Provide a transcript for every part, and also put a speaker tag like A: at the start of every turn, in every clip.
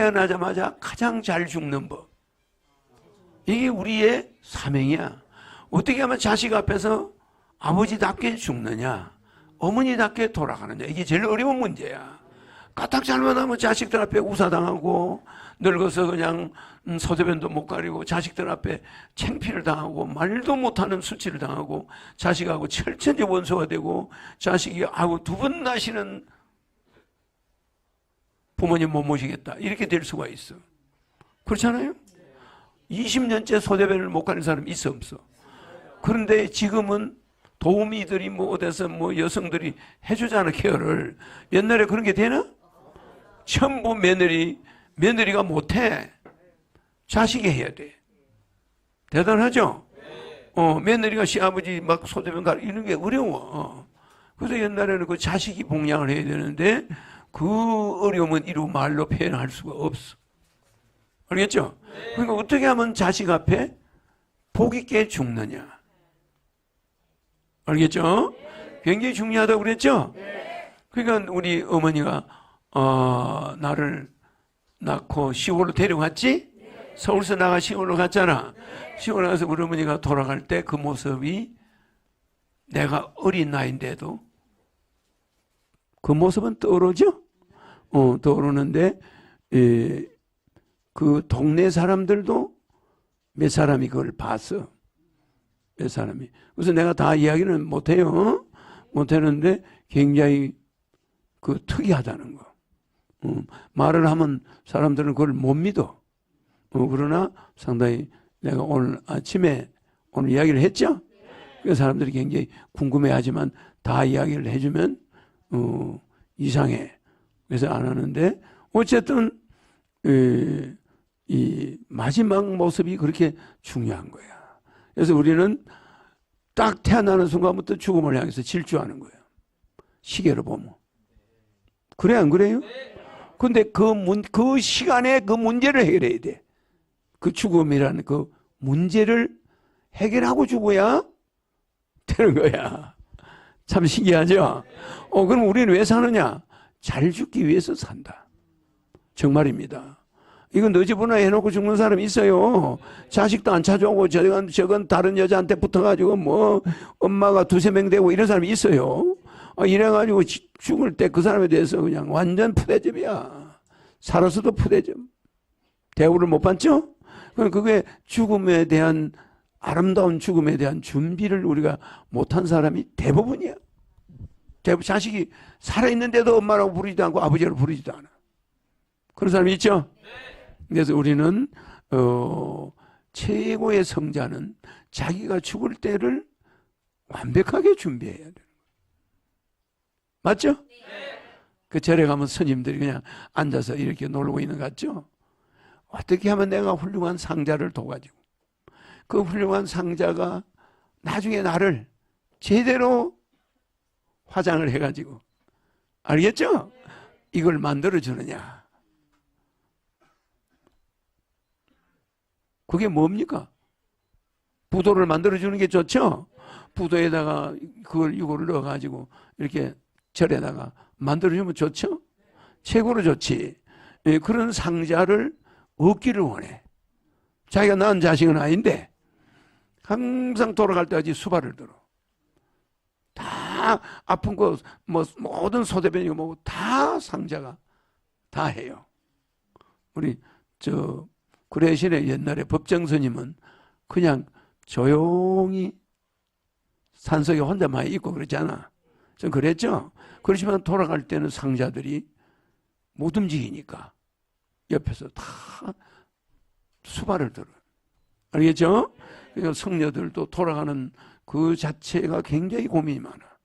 A: 태어나자마자 가장 잘 죽는 법. 이게 우리의 사명이야. 어떻게 하면 자식 앞에서 아버지답게 죽느냐, 어머니답게 돌아가느냐. 이게 제일 어려운 문제야. 까딱 잘못하면 자식들 앞에 우사당하고 늙어서 그냥 음, 서대변도 못 가리고 자식들 앞에 챙피를 당하고 말도 못하는 수치를 당하고 자식하고 철천지 원수가 되고 자식이 아우 두 번 나시는 부모님 못 모시겠다. 이렇게 될 수가 있어. 그렇잖아요? 20년째 소대변을 못 가는 사람 있어 없어? 그런데 지금은 도우미들이 뭐 어디서 뭐 여성들이 해주잖아 케어를. 옛날에 그런 게 되나? 전부 며느리 며느리가 못해. 자식이 해야 돼. 대단하죠? 어 며느리가 시아버지 막 소대변 가 이런 게 어려워. 어. 그래서 옛날에는 그 자식이 봉양을 해야 되는데 그 어려움은 이루 말로 표현할 수가 없어 알겠죠? 그러니까 어떻게 하면 자식 앞에 복 있게 죽느냐 알겠죠? 굉장히 중요하다고 그랬죠? 그러니까 우리 어머니가 어, 나를 낳고 시골로 데려갔지? 서울서 나가 시골로 갔잖아. 시골 가서 우리 어머니가 돌아갈 때 그 모습이 내가 어린 나이인데도 그 모습은 떠오르죠? 어, 떠오르는데, 에, 그 동네 사람들도 몇 사람이 그걸 봤어. 몇 사람이. 그래서 내가 다 이야기는 못해요. 어? 못하는데 굉장히 그 특이하다는 거. 어, 말을 하면 사람들은 그걸 못 믿어. 어, 그러나 상당히 내가 오늘 아침에 오늘 이야기를 했죠? 그 사람들이 굉장히 궁금해 하지만 다 이야기를 해주면, 어, 이상해. 그래서 안 하는데, 어쨌든, 에, 이 마지막 모습이 그렇게 중요한 거야. 그래서 우리는 딱 태어나는 순간부터 죽음을 향해서 질주하는 거예요. 시계로 보면. 그래, 안 그래요? 근데 그 문, 그 시간에 그 문제를 해결해야 돼. 그 죽음이라는 그 문제를 해결하고 죽어야 되는 거야. 참 신기하죠? 어, 그럼 우리는 왜 사느냐? 잘 죽기 위해서 산다. 정말입니다. 이건 너 집으나 해놓고 죽는 사람 있어요. 자식도 안 찾아오고 저건, 저건 다른 여자한테 붙어가지고 뭐 엄마가 두세 명 되고 이런 사람이 있어요. 아, 이래가지고 죽을 때 그 사람에 대해서 그냥 완전 푸대접이야. 살아서도 푸대접. 대우를 못 받죠? 그게 죽음에 대한 아름다운 죽음에 대한 준비를 우리가 못한 사람이 대부분이야. 대부분 자식이 살아있는데도 엄마라고 부르지도 않고 아버지라고 부르지도 않아. 그런 사람이 있죠? 그래서 우리는, 어, 최고의 성자는 자기가 죽을 때를 완벽하게 준비해야 돼요. 맞죠? 그 절에 가면 스님들이 그냥 앉아서 이렇게 놀고 있는 것 같죠? 어떻게 하면 내가 훌륭한 상자를 둬가지고 그 훌륭한 상자가 나중에 나를 제대로 화장을 해가지고 알겠죠? 이걸 만들어 주느냐? 그게 뭡니까? 부도를 만들어 주는 게 좋죠? 부도에다가 그걸 이거를 넣어가지고 이렇게 절에다가 만들어주면 좋죠? 최고로 좋지. 예, 그런 상자를 얻기를 원해. 자기가 낳은 자식은 아닌데 항상 돌아갈 때까지 수발을 들어. 다 아픈 거, 뭐, 모든 소대변이고 뭐고 다 상자가 다 해요. 우리, 저, 구례신의 옛날에 법정 스님은 그냥 조용히 산속에 혼자만 있고 그러잖아. 좀 그랬죠? 그렇지만 돌아갈 때는 상자들이 못 움직이니까 옆에서 다 수발을 들어. 알겠죠? 그러니까 성녀들도 돌아가는 그 자체가 굉장히 고민이 많아.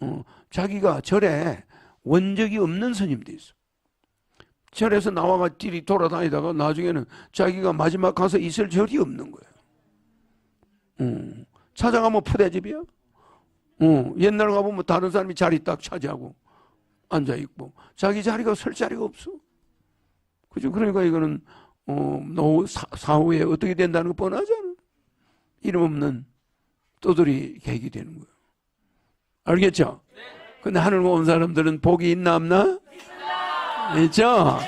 A: 어, 자기가 절에 원적이 없는 스님도 있어. 절에서 나와가 띠리 돌아다니다가 나중에는 자기가 마지막 가서 있을 절이 없는 거야. 어, 찾아가면 푸대집이야. 어, 옛날 가보면 다른 사람이 자리 딱 차지하고 앉아있고, 자기 자리가 설 자리가 없어. 그죠? 그러니까 이거는, 어, 노후, 사, 사후에 어떻게 된다는 거 뻔하잖아. 이름 없는 떠돌이 계획이 되는 거예요. 알겠죠? 근데 하늘 온 사람들은 복이 있나 없나? 있죠?